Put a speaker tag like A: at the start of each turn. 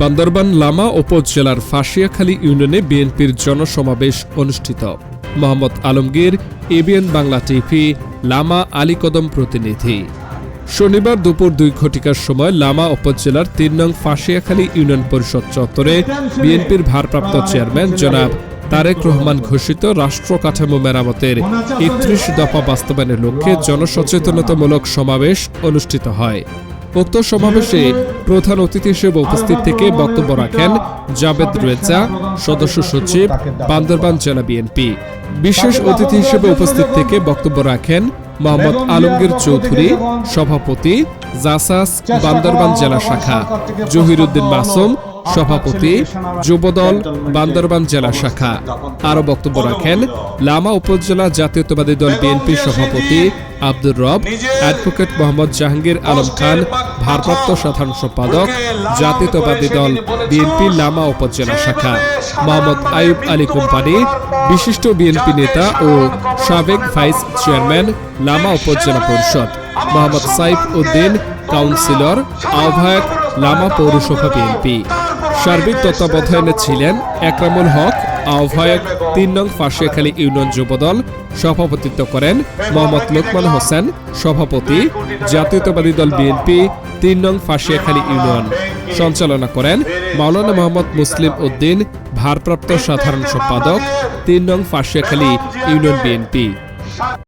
A: বান্দরবান, লামা উপজেলার ফাঁসিয়াখালী ইউনিয়নে বিএনপির জনসমাবেশ অনুষ্ঠিত। মোহাম্মদ আলমগীর, এবিএন বাংলা টিভি, লামা আলীকদম প্রতিনিধি। শনিবার দুপুর দুই ঘটিকার সময় লামা উপজেলার তিন নং ফাঁসিয়াখালী ইউনিয়ন পরিষদ চত্বরে বিএনপির ভারপ্রাপ্ত চেয়ারম্যান জনাব তারেক রহমান ঘোষিত রাষ্ট্র কাঠামো মেরামতের একত্রিশ দফা বাস্তবায়নের লক্ষ্যে জনসচেতনতামূলক সমাবেশ অনুষ্ঠিত হয়। উক্ত সমাবেশে প্রধান অতিথি হিসেবে উপস্থিত থেকে বক্তব্য রাখেন জাবেদ রেজা, সদস্য সচিব, বান্দরবান জেলা বিএনপি। বিশেষ অতিথি হিসেবে উপস্থিত থেকে বক্তব্য রাখেন মোহাম্মদ আলমগীর চৌধুরী, সভাপতি, জাসাস, বান্দরবান জেলা শাখা, জহিরুদ্দিন মাসুম সভাপতি, যুবদল, বান্দরবান জেলা শাখা। আরও বক্তব্য রাখেন, লামা উপজেলা জাতীয়তাবাদী দল বিএনপি সভাপতি আব্দুর রব, অ্যাডভোকেট মোহাম্মদ জাহাঙ্গীর আলম খান, ভারপ্রাপ্ত সাধারণ সম্পাদক, জাতীয়তাবাদী দল বিএনপি লামা উপজেলা শাখা, মোহাম্মদ আইয়ুব আলী কোম্পানি, বিশিষ্ট বিএনপি নেতা ও সাবেক ভাইস চেয়ারম্যান লামা উপজেলা পরিষদ, মোহাম্মদ সাইফ উদ্দিন, কাউন্সিলর, আহ্বায়ক লামা পৌরসভা বিএনপি। সার্বিক তত্ত্বাবধানে ছিলেন একরামুল হক, আহ্বায়ক তিন নং ফাঁসিয়াখালী ইউনিয়ন যুবদল, সভাপতিত্ব করেন মোহাম্মদ লোকমান হোসেন, সভাপতি জাতীয়তাবাদী দল বিএনপি, তিন নং ফাঁসিয়াখালী ইউনিয়ন। সঞ্চালনা করেন মাওলানা মোহাম্মদ মুসলিম উদ্দিন, ভারপ্রাপ্ত সাধারণ সম্পাদক, তিন নং ফাঁসিয়াখালী ইউনিয়ন বিএনপি।